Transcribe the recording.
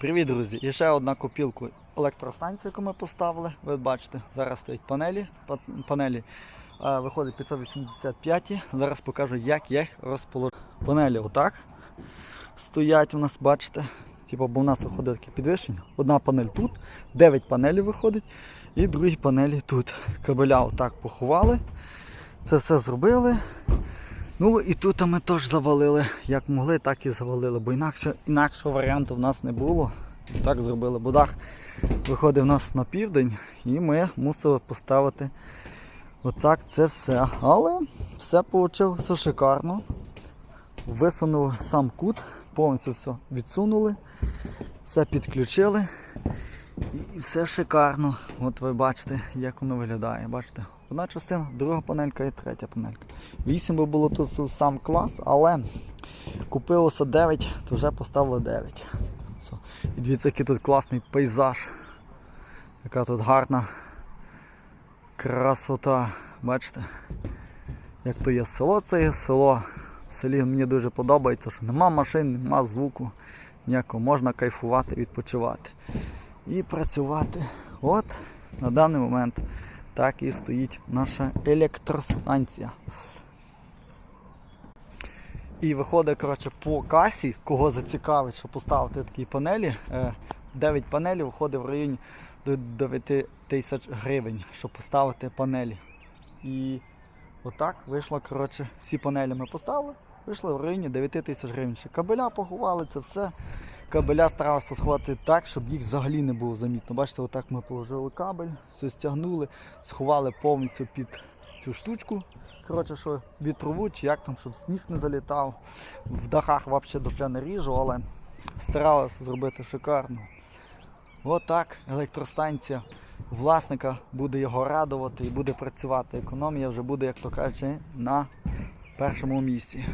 Привіт, друзі! І ще одна копілку електростанцію, яку ми поставили. Ви бачите, зараз стоять панелі. Панелі е, виходить 585. Зараз покажу, як я їх розположу. Панелі отак стоять у нас, бачите. Типу, бо у нас виходить таке підвищення. Одна панель тут, 9 панелей виходить, і другі панелі тут. Кабеля отак поховали. Це все зробили. Ну і тут ми теж завалили, як могли, так і завалили, бо інакше, інакшого варіанту в нас не було. Так зробили. Бо дах виходив у нас на південь і ми мусили поставити отак це все. Але все вийшло все шикарно. Висунули сам кут, повністю все відсунули, все підключили. І все шикарно. От ви бачите, як воно виглядає. Бачите, одна частина, друга панелька і третя панелька. 8 би було тут сам клас, але купилося 9, то вже поставили 9. Все. І дивіться, який тут класний пейзаж. Яка тут гарна красота. Бачите? Як то є село, це є село. В селі мені дуже подобається, що нема машин, нема звуку. Ніякого можна кайфувати, відпочивати і працювати. От на даний момент так і стоїть наша електростанція. І виходить, коротше, по касі, кого зацікавить, щоб поставити такі панелі. 9 панелів виходить в районі до 9 тисяч гривень, щоб поставити панелі. І отак вийшло, коротше, всі панелі ми поставили, вийшло в районі 9 тисяч гривень. Ще кабеля поховали, це все. Кабеля старався сховати так, щоб їх взагалі не було замітно. Бачите, отак ми положили кабель, все стягнули, сховали повністю під цю штучку. Коротше, що вітрову, чи як там, щоб сніг не залітав. В дахах взагалі дупля не ріжу, але старалися зробити шикарно. Отак електростанція власника буде його радувати і буде працювати. Економія вже буде, як то кажуть, на першому місці.